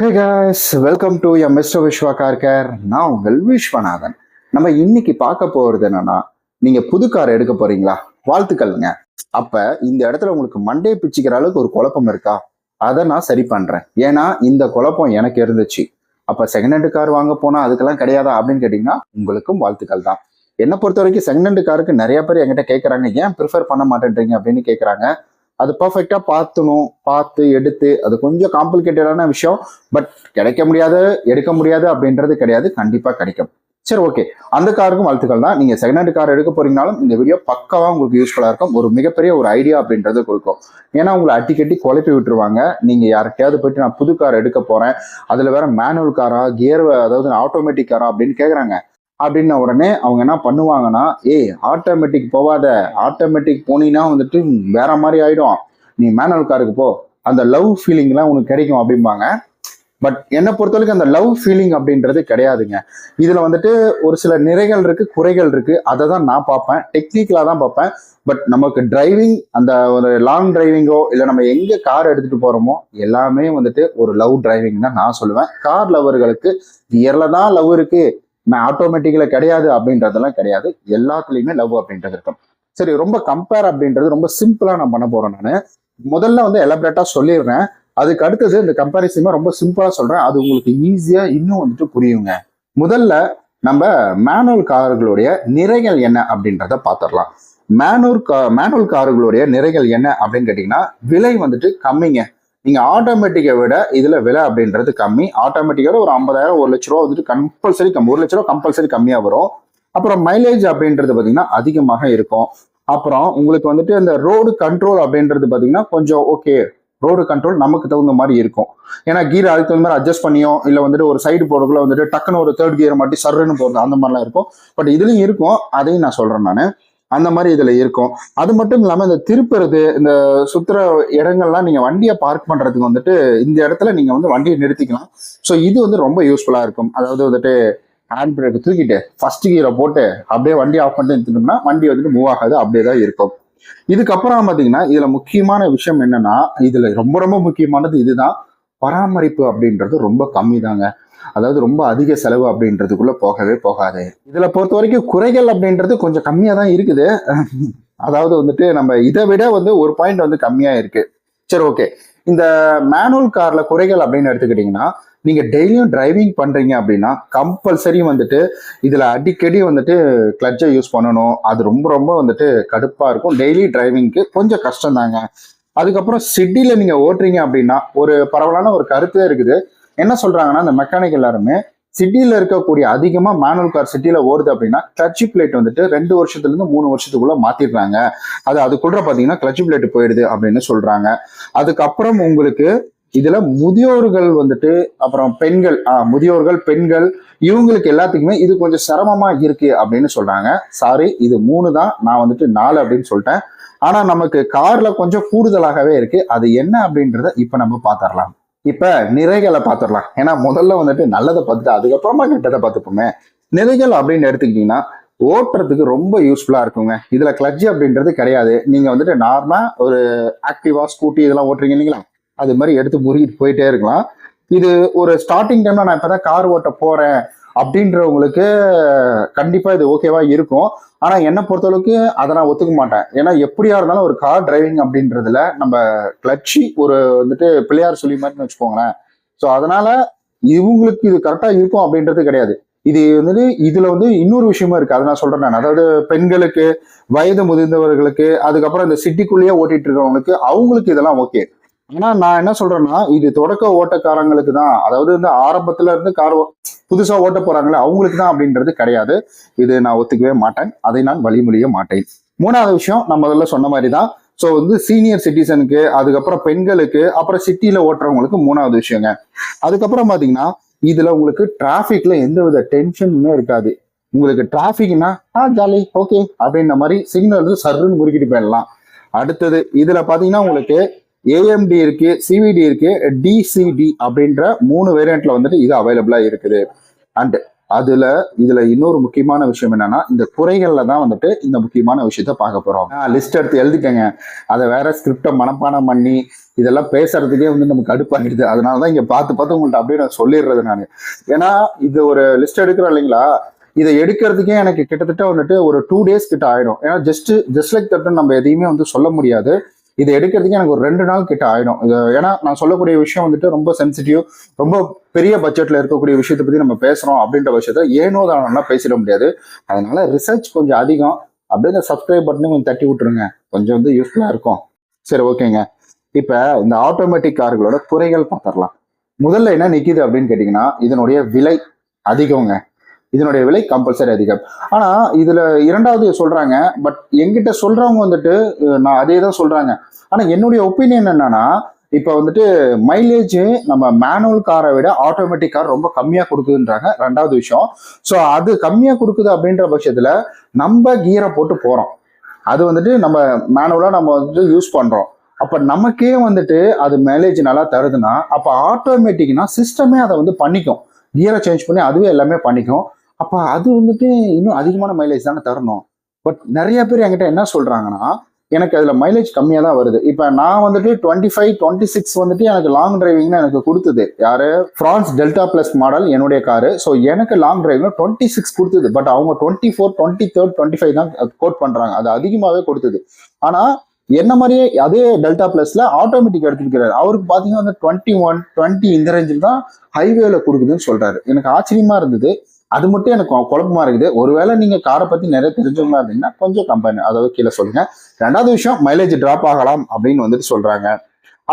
Hey guys welcome to um mister Viswa car care நான் உங்கள் விஸ்வநாதன். நம்ம இன்னைக்கு பார்க்க போகிறது என்னன்னா நீங்க புது கார் எடுக்க போறீங்களா? வாழ்த்துக்கள்ங்க. அப்ப இந்த இடத்துல உங்களுக்கு மண்டே பிச்சுக்கிற அளவுக்கு ஒரு குழப்பம் இருக்கா? அதை நான் சரி பண்றேன். ஏன்னா இந்த குழப்பம் எனக்கு இருந்துச்சு. அப்ப செகண்ட் ஹேண்ட் கார் வாங்க போனா அதுக்கெல்லாம் கிடையாதா அப்படின்னு கேட்டீங்கன்னா உங்களுக்கும் வாழ்த்துக்கள் தான். என்னை பொறுத்த வரைக்கும் செகண்ட் ஹேண்ட் காருக்கு நிறைய பேர் என்கிட்ட கேட்குறாங்க ஏன் ப்ரிஃபர் பண்ண மாட்டேன்றீங்க? அப்படின்னு கேட்குறாங்க அது பர்ஃபெக்டா பார்த்துணும் பார்த்து எடுத்து அது கொஞ்சம் காம்ப்ளிகேட்டடான விஷயம். பட் கிடைக்க முடியாது எடுக்க முடியாது அப்படின்றது கிடையாது கண்டிப்பா கிடைக்கும். சரி ஓகே அந்த காருக்கும் வாழ்த்துக்கள் தான். நீங்க செகண்ட் ஹேண்ட் கார் எடுக்க போறீங்கனாலும் இந்த வீடியோ பக்காவாக உங்களுக்கு யூஸ்ஃபுல்லா இருக்கும். ஒரு மிகப்பெரிய ஒரு ஐடியா அப்படின்றது கொடுக்கும். ஏன்னா உங்களை அட்டி கட்டி குழப்பி விட்டுருவாங்க. நீங்க யார்கிட்டயாவது போயிட்டு நான் புது கார் எடுக்க போறேன். அதுல வேற மேனுவல் காரா கியர் அதாவது ஆட்டோமேட்டிக் காரா அப்படின்னு கேக்குறாங்க. அப்படின்ன உடனே அவங்க என்ன பண்ணுவாங்கன்னா ஏய் ஆட்டோமேட்டிக் போவாத. ஆட்டோமேட்டிக் போனீங்கன்னா வந்துட்டு வேற மாதிரி ஆயிடும். நீ மேனுவல் காருக்கு போ. அந்த லவ் ஃபீலிங்லாம் உனக்கு கிடைக்கும் அப்படிம்பாங்க. பட் என்னை பொறுத்தவரைக்கும் அந்த லவ் ஃபீலிங் அப்படின்றது கிடையாதுங்க. இதுல வந்துட்டு ஒரு சில நிறைகள் இருக்கு குறைகள் இருக்கு. அதை தான் நான் பார்ப்பேன். டெக்னிக்கலா தான் பார்ப்பேன். பட் நமக்கு டிரைவிங் அந்த ஒரு லாங் டிரைவிங்கோ இல்லை நம்ம எங்க கார் எடுத்துட்டு போறோமோ எல்லாமே வந்துட்டு ஒரு லவ் டிரைவிங் தான் நான் சொல்லுவேன். கார் லவர்களுக்கு கியர்ல தான் லவ் நான் ஆட்டோமேட்டிக்கலாக கிடையாது அப்படின்றதெல்லாம் கிடையாது. எல்லாத்துலேயுமே லவ் அப்படின்றது இருக்கும். சரி ரொம்ப கம்பேர் அப்படின்றது ரொம்ப சிம்பிளாக நான் பண்ண போகிறேன் நான். முதல்ல வந்து எலபரேட்டாக சொல்லிடுறேன். அதுக்கு அடுத்தது இந்த கம்பேரிசன் ரொம்ப சிம்பிளாக சொல்கிறேன் அது உங்களுக்கு ஈஸியாக இன்னும் வந்துட்டு புரியுங்க. முதல்ல நம்ம மேனுவல் கார்களுடைய நிறைகள் என்ன அப்படின்றத பார்த்துடலாம் மேனுவல் கா மேனுவல் கார்களுடைய நிறைகள் என்ன அப்படின்னு கேட்டிங்கன்னா விலை வந்துட்டு கம்மிங்க. நீங்க ஆட்டோமேட்டிக்கை விட இதுல விலை அப்படின்றது கம்மி. ஆட்டோமேட்டிக்கோட ஒரு ஐம்பதாயிரம் ஒரு லட்ச ரூபா வந்துட்டு கம்பல்சரி கம்மி. ஒரு லட்ச ரூபா கம்பல்சரி கம்மியா வரும். அப்புறம் மைலேஜ் அப்படின்றது பாத்தீங்கன்னா அதிகமாக இருக்கும். அப்புறம் உங்களுக்கு வந்துட்டு அந்த ரோடு கண்ட்ரோல் அப்படின்றது பாத்தீங்கன்னா கொஞ்சம் ஓகே ரோடு கண்ட்ரோல் நமக்கு தகுந்த மாதிரி இருக்கும். ஏன்னா கீர் அதுக்கு தகுந்த மாதிரி அட்ஜஸ்ட் பண்ணியோ இல்லை வந்துட்டு ஒரு சைடு போறதுக்குள்ள வந்துட்டு டக்குன்னு ஒரு தேர்ட் கியர் மாட்டி சர்ன்னு போகிறது அந்த மாதிரிலாம் இருக்கும். பட் இதுலையும் இருக்கும். அதையும் நான் சொல்றேன் நான். அந்த மாதிரி இதுல இருக்கும். அது மட்டும் இல்லாம இந்த திருப்புறது இந்த சுத்துற இடங்கள்லாம் நீங்க வண்டியை பார்க் பண்றதுக்கு வந்துட்டு இந்த இடத்துல நீங்க வந்து வண்டியை நிறுத்திக்கலாம். ஸோ இது வந்து ரொம்ப யூஸ்ஃபுல்லா இருக்கும். அதாவது வந்துட்டு ஹேண்ட் பிரேக் தூக்கிட்டு ஃபர்ஸ்ட் கீரை போட்டு அப்படியே வண்டி ஆஃப் பண்ணிட்டு நிறுத்திட்டோம்னா வண்டி வந்துட்டு மூவ் ஆகாது அப்படியே தான் இருக்கும். இதுக்கப்புறம் பார்த்தீங்கன்னா இதுல முக்கியமான விஷயம் என்னன்னா இதுல ரொம்ப ரொம்ப முக்கியமானது இதுதான் பராமரிப்பு அப்படின்றது ரொம்ப கம்மி தாங்க அதாவது ரொம்ப அதிக செலவு அப்படின்றதுக்குள்ளே போகவே போகாது. இதில் பொறுத்த வரைக்கும் குறைகள் அப்படின்றது கொஞ்சம் கம்மியாக தான் இருக்குது. அதாவது வந்துட்டு நம்ம இதை விட வந்து ஒரு பாயிண்ட் வந்து கம்மியாக இருக்குது சரி ஓகே இந்த மேனுவல் காரில் குறைகள் அப்படின்னு எடுத்துக்கிட்டிங்கன்னா நீங்கள் டெய்லியும் டிரைவிங் பண்ணுறீங்க அப்படின்னா கம்பல்சரி வந்துட்டு இதில் அடிக்கடி வந்துட்டு கிளட்சை யூஸ் பண்ணணும். அது ரொம்ப ரொம்ப வந்துட்டு கடுப்பாக இருக்கும். டெய்லி டிரைவிங்க்கு கொஞ்சம் கஷ்டம் தாங்க அதுக்கப்புறம் சிட்டியில் நீங்கள் ஓட்டுறீங்க அப்படின்னா ஒரு பரவலான ஒரு கருத்தே இருக்குது. என்ன சொல்றாங்கன்னா அந்த மெக்கானிக் எல்லாருமே சிட்டியில இருக்கக்கூடிய அதிகமா மேனுவல் கார் சிட்டியில ஓடுது அப்படின்னா கிளட்ச் பிளேட் வந்துட்டு ரெண்டு வருஷத்துல இருந்து மூணு வருஷத்துக்குள்ள மாத்திடுறாங்க. அது அதுக்குள்ள பாத்தீங்கன்னா கிளட்ச் பிளேட் போயிடுது அப்படின்னு சொல்றாங்க. அதுக்கப்புறம் உங்களுக்கு இதுல முதியோர்கள் வந்துட்டு அப்புறம் பெண்கள் ஆஹ் முதியோர்கள் பெண்கள் இவங்களுக்கு எல்லாத்துக்குமே இது கொஞ்சம் சிரமமா இருக்கு அப்படின்னு சொல்றாங்க. சாரி இது மூணு தான். நான் வந்துட்டு நாலு அப்படின்னு சொல்லிட்டேன். ஆனா நமக்கு கார்ல கொஞ்சம் கூடுதலாகவே இருக்கு. அது என்ன அப்படின்றத இப்ப நம்ம பாத்திரலாம் இப்ப நிறைகளை பார்த்துடலாம். ஏன்னா முதல்ல வந்துட்டு நல்லதை பார்த்துட்டு அதுக்கப்புறமா கெட்டதை பார்த்துப்போமே. நிறைகள் அப்படின்னு எடுத்துக்கிட்டீங்கன்னா ஓட்டுறதுக்கு ரொம்ப யூஸ்ஃபுல்லா இருக்குங்க. இதுல கிளட்ஜ் அப்படின்றது கிடையாது. நீங்க வந்துட்டு நார்மலா ஒரு ஆக்டிவா ஸ்கூட்டி இதெல்லாம் ஓட்டுறீங்க இல்லைங்களா? அது மாதிரி எடுத்து முறுகிட்டு போயிட்டே இருக்கலாம். இது ஒரு ஸ்டார்டிங் டைம்ல நான் இப்பதான் கார் ஓட்ட போறேன். அப்படின்றவங்களுக்கு கண்டிப்பா இது ஓகேவா இருக்கும். ஆனா என்னை பொறுத்தளவுக்கு அதை நான் ஒத்துக்க மாட்டேன். ஏன்னா எப்படியா இருந்தாலும் ஒரு கார் டிரைவிங் அப்படின்றதுல நம்ம கிளட்சி ஒரு வந்துட்டு பிள்ளையார் சொல்லி மாதிரின்னு வச்சுக்கோங்களேன். ஸோ அதனால இவங்களுக்கு இது கரெக்டா இருக்கும் அப்படின்றது கிடையாது. இது வந்துட்டு இதுல வந்து இன்னொரு விஷயமா இருக்கு. அதை நான் சொல்றேன் நான். அதாவது பெண்களுக்கு வயது முதிர்ந்தவர்களுக்கு அதுக்கப்புறம் இந்த சிட்டிக்குள்ளேயே ஓட்டிட்டு இருக்கவங்களுக்கு அவங்களுக்கு இதெல்லாம் ஓகே ஏன்னா நான் என்ன சொல்றேன்னா இது தொடக்க ஓட்டக்காரங்களுக்கு தான் அதாவது இந்த ஆரம்பத்துல இருந்து கார் புதுசா ஓட்ட போறாங்களே அவங்களுக்கு தான் அப்படின்றது கிடையாது. இது நான் ஒத்துக்கவே மாட்டேன். அதை நான் வழிமொழிய மாட்டேன். மூணாவது விஷயம் நம்ம முதல்ல சொன்ன மாதிரி தான் ஸோ வந்து சீனியர் சிட்டிசனுக்கு அதுக்கப்புறம் பெண்களுக்கு அப்புறம் சிட்டியில ஓட்டுறவங்களுக்கு மூணாவது விஷயங்க. அதுக்கப்புறம் பாத்தீங்கன்னா இதுல உங்களுக்கு டிராஃபிக்ல எந்த வித டென்ஷனுமே இருக்காது. உங்களுக்கு டிராஃபிக்னா ஆ ஜாலி ஓகே அப்படின்ற மாதிரி சிக்னல் வந்து சர்ன்னு முறுக்கிட்டு போயிடலாம். அடுத்தது இதுல பாத்தீங்கன்னா உங்களுக்கு ஏஎம்டி இருக்கு சிவிடி இருக்கு டிசிடி அப்படின்ற மூணு வேரியண்ட்ல வந்துட்டு இது அவைலபிளா இருக்குது. அண்ட் அதுல இதுல இன்னொரு முக்கியமான விஷயம் என்னன்னா இந்த குறைகள்ல தான் வந்துட்டு இந்த முக்கியமான விஷயத்த பார்க்க போறோம். லிஸ்ட் எடுத்து எழுதிக்கங்க. அதை வேற ஸ்கிரிப்டை மனப்பாடம் பண்ணி இதெல்லாம் பேசுறதுக்கே வந்து நமக்கு அடுப்பாகிடுது அதனால தான் இங்க பார்த்து பார்த்து உங்கள்ட்ட அப்படியே நான் சொல்லிடுறது நான். ஏன்னா இது ஒரு லிஸ்ட் எடுக்கிறோம் இல்லைங்களா? இதை எடுக்கிறதுக்கே எனக்கு கிட்டத்தட்ட வந்துட்டு ஒரு டூ டேஸ் கிட்ட ஆயிடும். ஏன்னா ஜஸ்ட் ஜஸ்ட் லைக் தட்டு நம்ம எதையுமே வந்து சொல்ல முடியாது. இதை எடுக்கிறதுக்கு எனக்கு ஒரு ரெண்டு நாள் கிட்ட ஆயிடும். இது ஏன்னா நான் சொல்லக்கூடிய விஷயம் வந்துட்டு ரொம்ப சென்சிட்டிவ் ரொம்ப பெரிய பட்ஜெட்ல இருக்கக்கூடிய விஷயத்தை பத்தி நம்ம பேசுறோம் அப்படின்ற விஷயத்த ஏனோ தானோன்னா பேசிட முடியாது. அதனால ரிசர்ச் கொஞ்சம் அதிகம். அப்படியே இந்த சப்ஸ்கிரைப் பட்டனையும் கொஞ்சம் தட்டி விட்டுருங்க. கொஞ்சம் வந்து யூஸ்ஃபுல்லா இருக்கும். சரி ஓகேங்க. இப்ப இந்த ஆட்டோமேட்டிக் கார்களோட குறைகள் பார்த்துடலாம். முதல்ல என்ன நிக்குது அப்படின்னு கேட்டீங்கன்னா இதனுடைய விலை அதிகங்க இதனுடைய விலை கம்பல்சரி அதிகம். ஆனா இதுல இரண்டாவது சொல்றாங்க பட் எங்கிட்ட சொல்றவங்க வந்துட்டு நான் அதே தான் சொல்றாங்க. ஆனா என்னுடைய ஒப்பீனியன் என்னன்னா இப்ப வந்துட்டு மைலேஜ் நம்ம மேனுவல் காரை விட ஆட்டோமேட்டிக் கார் ரொம்ப கம்மியா கொடுக்குதுன்றாங்க ரெண்டாவது விஷயம். ஸோ அது கம்மியா கொடுக்குது அப்படின்ற பட்சத்துல நம்ம கியரை போட்டு போறோம். அது வந்துட்டு நம்ம மேனுவலா நம்ம வந்துட்டு யூஸ் பண்றோம். அப்ப நமக்கே வந்துட்டு அது மைலேஜ் நல்லா தருதுன்னா அப்ப ஆட்டோமேட்டிக்னா சிஸ்டமே அதை வந்து பண்ணிக்கும். கியரை சேஞ்ச் பண்ணி அதுவே எல்லாமே பண்ணிக்கும். அப்ப அது வந்துட்டு இன்னும் அதிகமான மைலேஜ் தானே தரணும். பட் நிறைய பேர் என்கிட்ட என்ன சொல்றாங்கன்னா எனக்கு அதுல மைலேஜ் கம்மியா தான் வருது. இப்ப நான் வந்துட்டு டுவெண்ட்டி ஃபைவ் டுவெண்ட்டி சிக்ஸ் வந்துட்டு எனக்கு லாங் டிரைவிங்னு எனக்கு கொடுத்தது. யாரு? ஃப்ரான்ஸ் டெல்டா பிளஸ் மாடல் என்னுடைய காரு ஸோ எனக்கு லாங் டிரைவிங் டுவெண்ட்டி சிக்ஸ் கொடுத்தது. பட் அவங்க twenty four twenty third twenty five தான் கோட் பண்றாங்க. அது அதிகமாகவே கொடுத்தது. ஆனா என்ன மாதிரியே அதே டெல்டா பிளஸ்ல ஆட்டோமேட்டிக் எடுத்துக்கிறாரு அவருக்கு பாத்தீங்கன்னா வந்து டுவெண்ட்டி ஒன் டுவெண்ட்டி இந்த ரேஞ்சில் தான் ஹைவேல கொடுக்குதுன்னு சொல்றாரு. எனக்கு ஆச்சரியமா இருந்தது. அது மட்டும் எனக்கு குழப்பமா இருக்குது. ஒருவேளை நீங்க காரை பத்தி நிறைய தெரிஞ்சவங்களா இருந்தீங்கன்னா கொஞ்சம் கம்பெனி அதாவது கீழே சொல்லுங்க. ரெண்டாவது விஷயம் மைலேஜ் டிராப் ஆகலாம் அப்படின்னு வந்துட்டு சொல்றாங்க.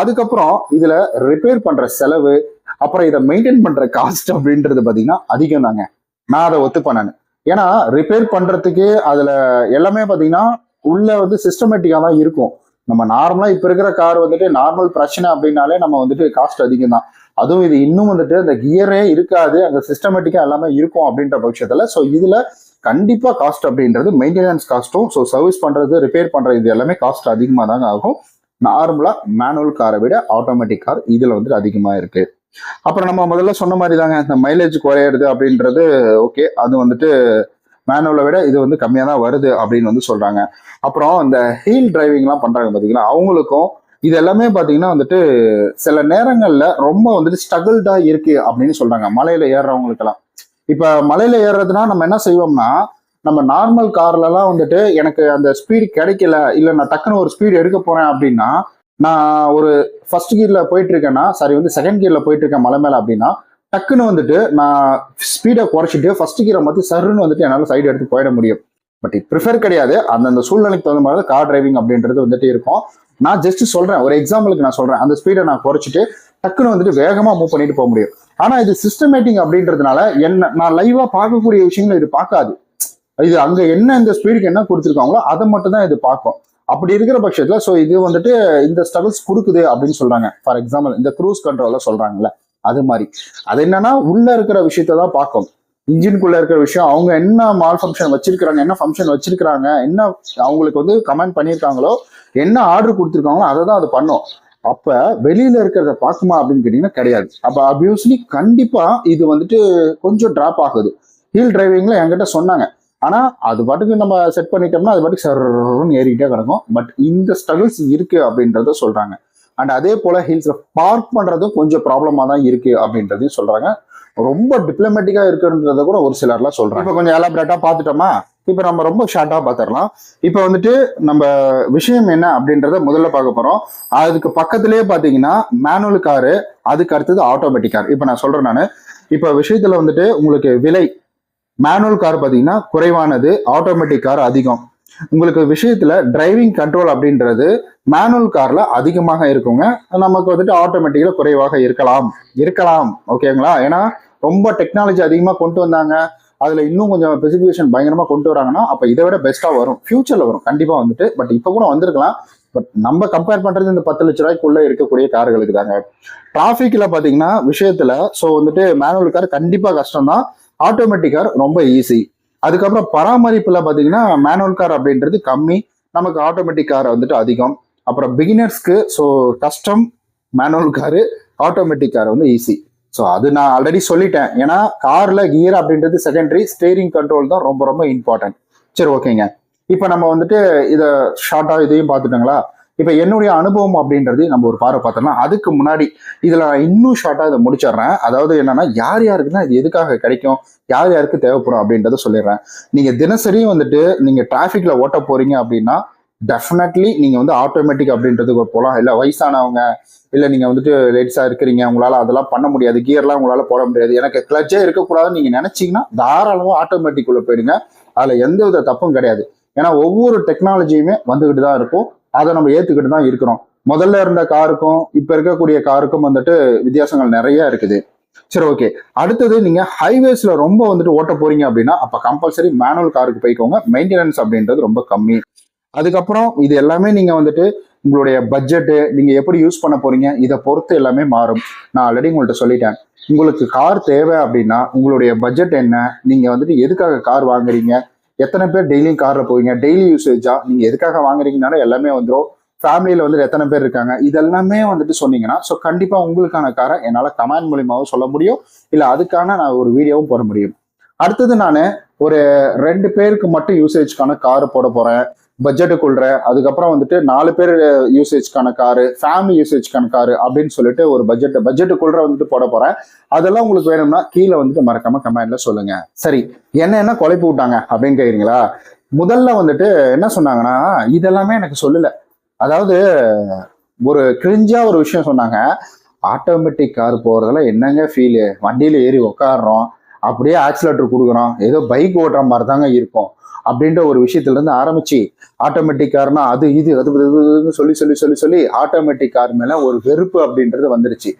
அதுக்கப்புறம் இதுல ரிப்பேர் பண்ற செலவு அப்புறம் இதை மெயின்டைன் பண்ற காஸ்ட் அப்படின்றது பாத்தீங்கன்னா அதிகம் தாங்க. நான் அதை ஒத்துப்பேன் நான். ஏன்னா ரிப்பேர் பண்றதுக்கு அதுல எல்லாமே பாத்தீங்கன்னா உள்ள வந்து சிஸ்டமேட்டிக்கா தான் இருக்கும். நம்ம நார்மலா இப்ப இருக்கிற கார் வந்துட்டு நார்மல் பிரச்சனை அப்படின்னாலே நம்ம வந்துட்டு காஸ்ட் அதிகம் தான். அதுவும் இது இன்னும் வந்துட்டு அந்த கியரே இருக்காது அந்த சிஸ்டமேட்டிக்காக எல்லாமே இருக்கும் அப்படின்ற பட்சத்தில் ஸோ இதில் கண்டிப்பாக காஸ்ட் அப்படின்றது மெயின்டெனன்ஸ் காஸ்ட்டும் ஸோ சர்வீஸ் பண்ணுறது ரிப்பேர் பண்ணுறது இது எல்லாமே காஸ்ட் அதிகமாக தாங்க ஆகும். நார்மலாக மேனுவல் காரை விட ஆட்டோமேட்டிக் கார் இதில் வந்துட்டு அதிகமாக இருக்கு. அப்புறம் நம்ம முதல்ல சொன்ன மாதிரி தாங்க இந்த மைலேஜ் குறையிறது அப்படின்றது ஓகே அது வந்துட்டு மேனுவலை விட இது வந்து கம்மியாக தான் வருது அப்படின்னு வந்து சொல்கிறாங்க அப்புறம் இந்த ஹீல் டிரைவிங்லாம் பண்ணுறாங்க பார்த்தீங்களா அவங்களுக்கும் இது எல்லாமே பார்த்தீங்கன்னா வந்துட்டு சில நேரங்களில் ரொம்ப வந்துட்டு ஸ்ட்ரகிள்டா இருக்கு அப்படின்னு சொல்றாங்க. மலையில ஏறுறவங்களுக்கெல்லாம். இப்போ மலையில ஏறுறதுனா நம்ம என்ன செய்வோம்னா நம்ம நார்மல் கார்லலாம் வந்துட்டு எனக்கு அந்த ஸ்பீடு கிடைக்கல இல்லை நான் டக்குன்னு ஒரு ஸ்பீடு எடுக்க போறேன் அப்படின்னா நான் ஒரு ஃபர்ஸ்ட் கியர்ல போயிட்டு இருக்கேன்னா சாரி வந்து செகண்ட் கியர்ல போயிட்டு இருக்கேன் மலை மேல அப்படின்னா டக்குன்னு வந்துட்டு நான் ஸ்பீடை குறைச்சிட்டு ஃபர்ஸ்ட் கியரை மாற்றி சருன்னு வந்துட்டு என்னால் சைடு எடுத்து போயிட முடியும். பட் இது ப்ரிஃபர் கிடையாது. அந்தந்த சூழ்நிலைக்கு தகுந்த மாதிரி கார் டிரைவிங் அப்படின்றது வந்துட்டு இருக்கும். நான் ஜஸ்ட் சொல்றேன். ஒரு எக்ஸாம்பிளுக்கு நான் சொல்றேன். அந்த ஸ்பீடை நான் குறைச்சிட்டு டக்குன்னு வந்துட்டு வேகமா மூவ் பண்ணிட்டு போக முடியும். ஆனா இது சிஸ்டமேட்டிக் அப்படின்றதுனால என்ன நான் லைவா பார்க்கக்கூடிய விஷயங்களை இது பார்க்காது. இது அங்க என்ன இந்த ஸ்பீடுக்கு என்ன கொடுத்துருக்காங்களோ அதை மட்டும் தான் இது பார்க்கும். அப்படி இருக்கிற பட்சத்துல ஸோ இது வந்துட்டு இந்த ஸ்ட்ரகிள்ஸ் கொடுக்குது அப்படின்னு சொல்றாங்க. ஃபார் எக்ஸாம்பிள் இந்த க்ரூஸ் கண்ட்ரோல சொல்றாங்கல்ல அது மாதிரி. அது என்னன்னா உள்ள இருக்கிற விஷயத்தை தான் பார்க்கும். இன்ஜின்குள்ள இருக்கிற விஷயம் அவங்க என்ன மால் ஃபங்க்ஷன் வச்சிருக்கிறாங்க என்ன ஃபங்க்ஷன் வச்சிருக்கிறாங்க என்ன அவங்களுக்கு வந்து கமெண்ட் பண்ணியிருக்காங்களோ என்ன ஆர்டர் கொடுத்துருக்காங்களோ அதை தான் அது பண்ணும். அப்ப வெளியில இருக்கிறத பார்க்குமா அப்படின்னு கேட்டீங்கன்னா கிடையாது. அப்ப அபியூஸ்லி கண்டிப்பா இது வந்துட்டு கொஞ்சம் டிராப் ஆகுது. ஹீல் டிரைவிங்ல என்கிட்ட சொன்னாங்க. ஆனா அது பாட்டுக்கு நம்ம செட் பண்ணிட்டோம்னா அது பாட்டுக்கு சர்ன்னு ஏறிக்கிட்டே கிடக்கும். பட் இந்த ஸ்ட்ரகிள்ஸ் இருக்கு அப்படின்றத சொல்றாங்க. அண்ட் அதே போல ஹில்ஸ்ல பார்க் பண்றதும் கொஞ்சம் ப்ராப்ளமா தான் இருக்கு அப்படின்றதையும் சொல்றாங்க. ரொம்ப டிப்ளமேட்டிக்கா இருக்குன்றத கூட ஒரு சிலர்லாம் சொல்றாங்க. இப்போ கொஞ்சம் எலாபரேட்டா பார்த்துட்டோமா? இப்போ நம்ம ரொம்ப ஷார்ட்டா பார்த்துடலாம். இப்போ வந்துட்டு நம்ம விஷயம் என்ன அப்படின்றத முதல்ல பார்க்க போறோம். அதுக்கு பக்கத்திலேயே பார்த்தீங்கன்னா மேனுவல் காரு அதுக்கு அடுத்தது ஆட்டோமேட்டிக் கார் இப்போ நான் சொல்றேன் நான். இப்போ விஷயத்துல வந்துட்டு உங்களுக்கு விலை மேனுவல் கார் பார்த்தீங்கன்னா குறைவானது ஆட்டோமேட்டிக் கார் அதிகம். உங்களுக்கு விஷயத்துல டிரைவிங் கண்ட்ரோல் அப்படின்றது மேனுவல் கார்ல அதிகமாக இருக்குங்க. நமக்கு வந்துட்டு ஆட்டோமேட்டிக்ல குறைவாக இருக்கலாம். இருக்கலாம் ஓகேங்களா ஏன்னா ரொம்ப டெக்னாலஜி அதிகமாக கொண்டு வந்தாங்க. அதுல இன்னும் கொஞ்சம் ஸ்பெசிஃபிகேஷன் பயங்கரமா கொண்டு வராங்கன்னா அப்ப இதை விட பெஸ்டா வரும். ஃபியூச்சர்ல வரும் கண்டிப்பா வந்துட்டு. பட் இப்போ கூட வந்திருக்கலாம். பட் நம்ம கம்பேர் பண்றது இந்த பத்து லட்ச ரூபாய்க்குள்ள இருக்கக்கூடிய கார்களுக்கு தாங்க. டிராஃபிக்ல பாத்தீங்கன்னா விஷயத்துல ஸோ வந்துட்டு மேனுவல் கார் கண்டிப்பா கஷ்டம் தான் ஆட்டோமேட்டிக் கார் ரொம்ப ஈஸி அதுக்கப்புறம் பராமரிப்புல பாத்தீங்கன்னா மேனுவல் கார் அப்படின்றது கம்மி. நமக்கு ஆட்டோமேட்டிக் கார் வந்துட்டு அதிகம். அப்புறம் பிகினர்ஸ்க்கு so custom manual car automatic car வந்து ஈஸி ஸோ அது நான் ஆல்ரெடி சொல்லிட்டேன். ஏன்னா கார்ல கியர் அப்படின்றது செகண்டரி ஸ்டேரிங் கண்ட்ரோல் தான் ரொம்ப ரொம்ப இம்பார்ட்டன்ட் சரி ஓகேங்க இப்போ நம்ம வந்துட்டு இதை ஷார்ட்டாக இதையும் பார்த்துட்டோங்களா? இப்போ என்னுடைய அனுபவம் அப்படின்றது நம்ம ஒரு பார்வை பார்த்தோம்னா அதுக்கு முன்னாடி இதில் நான் இன்னும் ஷார்ட்டாக இதை முடிச்சிடுறேன். அதாவது என்னன்னா யார் யாருக்குன்னா இது எதுக்காக கிடைக்கும்? யார் யாருக்கு தேவைப்படும் அப்படின்றத சொல்லிடுறேன். நீங்கள் தினசரி வந்துட்டு நீங்கள் டிராஃபிக்கில் ஓட்ட போறீங்க அப்படின்னா டெஃபினெட்லி நீங்கள் வந்து ஆட்டோமேட்டிக் அப்படின்றதுக்கு போகலாம் இல்லை வயசானவங்க இல்லை நீங்கள் வந்துட்டு லேடிஸாக இருக்கிறீங்க உங்களால் அதெல்லாம் பண்ண முடியாது. கியர்லாம் உங்களால் போட முடியாது. எனக்கு கிளச்சே இருக்கக்கூடாதுன்னு நீங்கள் நினச்சிங்கன்னா தாராளமாக ஆட்டோமேட்டிக் உள்ள போயிடுங்க அதில் எந்த வித தப்பும் கிடையாது. ஏன்னா ஒவ்வொரு டெக்னாலஜியுமே வந்துக்கிட்டு தான் இருக்கும். அதை நம்ம ஏற்றுக்கிட்டு தான் இருக்கிறோம். முதல்ல இருந்த காருக்கும் இப்போ இருக்கக்கூடிய காருக்கும் வந்துட்டு வித்தியாசங்கள் நிறைய இருக்குது. சரி ஓகே அடுத்தது நீங்க ஹைவேஸ்ல ரொம்ப வந்துட்டு ஓட்ட போறீங்க அப்படின்னா அப்ப கம்பல்சரி மேனுவல் காருக்கு போய்க்கோங்க. மெயின்டெனன்ஸ் அப்படின்றது ரொம்ப கம்மி. அதுக்கப்புறம் இது எல்லாமே நீங்க வந்துட்டு உங்களுடைய பட்ஜெட்டு நீங்க எப்படி யூஸ் பண்ண போறீங்க இதை பொறுத்து எல்லாமே மாறும். நான் ஆல்ரெடி உங்கள்கிட்ட சொல்லிட்டேன். உங்களுக்கு கார் தேவை அப்படின்னா உங்களுடைய பட்ஜெட் என்ன நீங்க வந்துட்டு எதுக்காக கார் வாங்குறீங்க எத்தனை பேர் டெய்லியும் காரில் போவீங்க? டெய்லி யூசேஜா நீங்கள் எதுக்காக வாங்குறீங்கனாலும் எல்லாமே வந்துடும் ஃபேமிலியில் வந்துட்டு எத்தனை பேர் இருக்காங்க? இதெல்லாமே வந்துட்டு சொன்னீங்கன்னா ஸோ கண்டிப்பாக உங்களுக்கான காரை என்னால் கமெண்ட் மூலியமாகவும் சொல்ல முடியும். இல்லை அதுக்கான நான் ஒரு வீடியோவும் போட முடியும். அடுத்தது நான் ஒரு ரெண்டு பேருக்கு மட்டும் யூசேஜ்க்கான கார் போட போகிறேன் பட்ஜெட்டுக்குள்ள அதுக்கப்புறம் வந்துட்டு நாலு பேர் யூசேஜ்க்கான காரு ஃபேமிலி யூசேஜ்க்கான காரு அப்படின்னு சொல்லிட்டு ஒரு பட்ஜெட் பட்ஜெட்டுக்குள்ள வந்துட்டு போட போறேன். அதெல்லாம் உங்களுக்கு வேணும்னா கீழே வந்துட்டு மறக்காம கமெண்ட்ல சொல்லுங்க. சரி என்ன என்ன குழப்பி விட்டாங்க அப்படின்னு கேக்குறீங்களா? முதல்ல வந்துட்டு என்ன சொன்னாங்கன்னா இதெல்லாமே எனக்கு சொல்லல. அதாவது ஒரு கிரிஞ்சா ஒரு விஷயம் சொன்னாங்க. ஆட்டோமேட்டிக் கார் போறதுல என்னங்க ஃபீலு வண்டியில ஏறி உக்காடுறோம் அப்படியே ஆக்சிலேட்டர் கொடுக்குறோம் ஏதோ பைக் ஓட்டுற மாதிரி தாங்க இருக்கும். அப்படின்ற ஒரு விஷயத்துல இருந்து ஆரம்பிச்சு ஆட்டோமேட்டிக் கார்னா அது இது அது இதுன்னு சொல்லி சொல்லி சொல்லி சொல்லி ஆட்டோமேட்டிக் கார் மேல ஒரு வெறுப்பு அப்படின்றது வந்துருச்சு.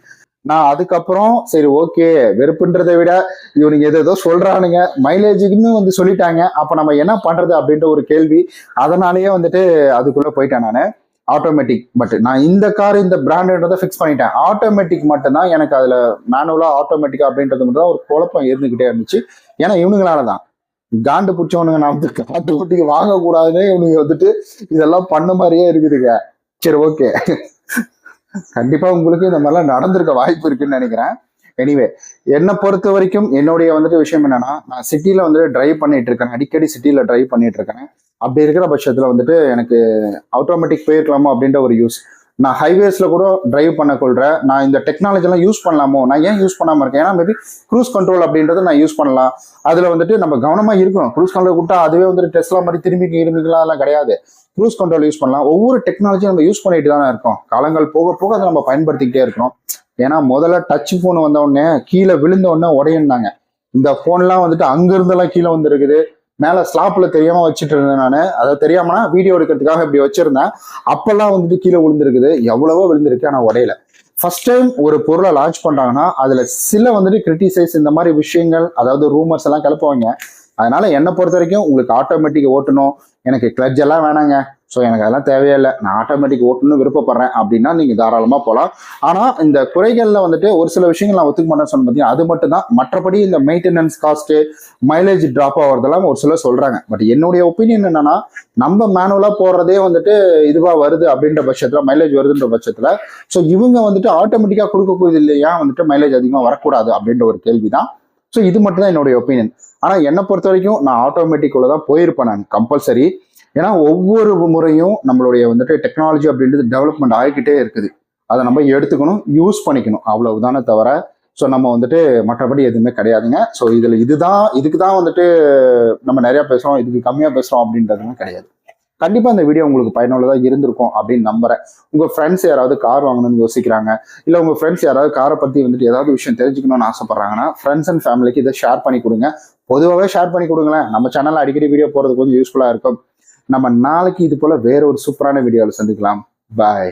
நான் அதுக்கப்புறம் சரி ஓகே வெறுப்புன்றதை விட இவனுங்க எது ஏதோ சொல்றானுங்க. மைலேஜுக்குன்னு வந்து சொல்லிட்டாங்க. அப்ப நம்ம என்ன பண்றது அப்படின்ற ஒரு கேள்வி. அதனாலேயே வந்துட்டு அதுக்குள்ள போயிட்டேன் நான். ஆட்டோமேட்டிக் பட் நான் இந்த கார் இந்த பிராண்டன்றதை ஃபிக்ஸ் பண்ணிட்டேன். ஆட்டோமேட்டிக் மட்டும்தான் எனக்கு அதில் மேனுவலாக ஆட்டோமேட்டிக்கா அப்படின்றது மட்டும் தான் ஒரு குழப்பம் இருந்துகிட்டே இருந்துச்சு. ஏன்னா இவனுங்களால தான் காண்டு பிடிச்சவனுங்க நான் வந்து காட்டு குட்டிக்கு வாங்கக்கூடாதுன்னே இவனுங்க வந்துட்டு இதெல்லாம் பண்ண மாதிரியே இருக்குதுங்க. சரி ஓகே கண்டிப்பாக உங்களுக்கு இந்த மாதிரிலாம் நடந்திருக்க வாய்ப்பு இருக்குன்னு நினைக்கிறேன். எனிவே என்னை பொறுத்த வரைக்கும் என்னுடைய வந்துட்டு விஷயம் என்னன்னா நான் சிட்டியில வந்துட்டு டிரைவ் பண்ணிட்டு இருக்கேன். அடிக்கடி சிட்டியில் டிரைவ் பண்ணிட்டு இருக்கேன். அப்படி இருக்கிற பட்சத்துல வந்துட்டு எனக்கு ஆட்டோமேட்டிக் போயிருக்கலாமோ அப்படின்ற ஒரு யூஸ் நான் ஹைவேஸ்ல கூட டிரைவ் பண்ண கொள்றேன் நான் இந்த டெக்னாலஜி எல்லாம் யூஸ் பண்ணலாமோ? நான் ஏன் யூஸ் பண்ணாம இருக்கேன்? ஏன்னா மேபி க்ரூஸ் கண்ட்ரோல் அப்படின்றத நான் யூஸ் பண்ணலாம். அதுல வந்துட்டு நம்ம கவனமா இருக்கணும். க்ரூஸ் கண்ட்ரோல் கூட்டா அதுவே வந்துட்டு டெஸ்ட்லா மாதிரி திரும்பி இருந்துக்கலாம் எல்லாம் கிடையாது. க்ரூஸ் கண்ட்ரோல் யூஸ் பண்ணலாம். ஒவ்வொரு டெக்னாலஜியும் நம்ம யூஸ் பண்ணிட்டு தானே இருக்கோம். காலங்கள் போக போக அதை நம்ம பயன்படுத்திக்கிட்டே இருக்கணும் ஏன்னா முதல்ல டச் ஃபோன் வந்த உடனே கீழே விழுந்த உடனே உடையுன்னாங்க. இந்த ஃபோன்லாம் வந்துட்டு அங்கிருந்தெல்லாம் கீழே வந்துருக்குது. மேலே ஸ்லாப்ல தெரியாம வச்சுட்டு இருந்தேன் நான். அதை தெரியாமனா வீடியோ எடுக்கிறதுக்காக இப்படி வச்சிருந்தேன். அப்பெல்லாம் வந்துட்டு கீழே விழுந்திருக்குது. எவ்வளவோ விழுந்திருக்கு ஆனால் உடையல. ஃபர்ஸ்ட் டைம் ஒரு பொருளை லான்ச் பண்றாங்கன்னா அதுல சில வந்துட்டு கிரிட்டிசைஸ் இந்த மாதிரி விஷயங்கள் அதாவது ரூமர்ஸ் எல்லாம் கிளப்புவாங்க. அதனால என்னை பொறுத்த வரைக்கும் உங்களுக்கு ஆட்டோமேட்டிக் ஓட்டணும். எனக்கு கிளட்ஜ் எல்லாம் வேணாங்க. ஸோ எனக்கு அதெல்லாம் தேவையில்லை. நான் ஆட்டோமேட்டிக் ஓட்டணும்னு விருப்பப்படுறேன். அப்படின்னா நீங்கள் தாராளமாக போகலாம் ஆனால் இந்த குறைகளில் வந்துட்டு ஒரு சில விஷயங்கள் நான் ஒத்துக்க மாட்டேன்னு சொன்ன பார்த்தீங்கன்னா அது மட்டும் தான். மற்றபடி இந்த மெயின்டெனன்ஸ் காஸ்ட்டு மைலேஜ் ட்ராப் ஆகிறதெல்லாம் ஒரு சிலர் சொல்கிறாங்க பட் என்னுடைய ஒப்பீனியன் என்னன்னா நம்ம மேனுவலாக போடுறதே வந்துட்டு இதுவாக வருது அப்படின்ற பட்சத்தில் மைலேஜ் வருதுன்ற பட்சத்தில் ஸோ இவங்க வந்துட்டு ஆட்டோமேட்டிக்காக கொடுக்கக்கூடியது இல்லையா? வந்துட்டு மைலேஜ் அதிகமாக வரக்கூடாது அப்படின்ற ஒரு கேள்வி தான் ஸோ இது மட்டும் தான் என்னுடைய ஒப்பீனியன் ஆனால் என்னை பொறுத்த வரைக்கும் நான் ஆட்டோமேட்டிக்குள்ளே தான் போயிருப்பேன் நான் கம்பல்சரி ஏன்னா ஒவ்வொரு முறையும் நம்மளுடைய வந்துட்டு டெக்னாலஜி அப்படின்றது டெவலப்மெண்ட் ஆகிக்கிட்டே இருக்குது. அதை நம்ம எடுத்துக்கணும் யூஸ் பண்ணிக்கணும். அவ்வளவுதானே தவிர ஸோ நம்ம வந்துட்டு மற்றபடி எதுவுமே கிடையாதுங்க. ஸோ இதில் இதுதான் இதுக்கு தான் வந்துட்டு நம்ம நிறையா பேசுகிறோம் இதுக்கு கம்மியாக பேசுகிறோம் அப்படின்றதுலாம் கிடையாது. கண்டிப்பாக இந்த வீடியோ உங்களுக்கு பயனுள்ளதாக இருந்திருக்கும் அப்படின்னு நம்புறேன். உங்கள் ஃப்ரெண்ட்ஸ் யாராவது கார் வாங்கணும்னு யோசிக்கிறாங்க இல்லை உங்கள் ஃப்ரெண்ட்ஸ் யாராவது காரை பற்றி வந்துட்டு ஏதாவது விஷயம் தெரிஞ்சுக்கணும்னு ஆசைப்பட்றாங்கன்னா ஃப்ரெண்ட்ஸ் அண்ட் ஃபேமிலிக்கு இதை ஷேர் பண்ணி கொடுங்க. பொதுவாகவே ஷேர் பண்ணி கொடுங்களேன். நம்ம சேனலில் அடிக்கடி வீடியோ போகிறது கொஞ்சம் யூஸ்ஃபுல்லாக இருக்கும். நம்ம நாளைக்கு இது போல வேற ஒரு சூப்பரான வீடியோவில் சந்திக்கலாம். பாய்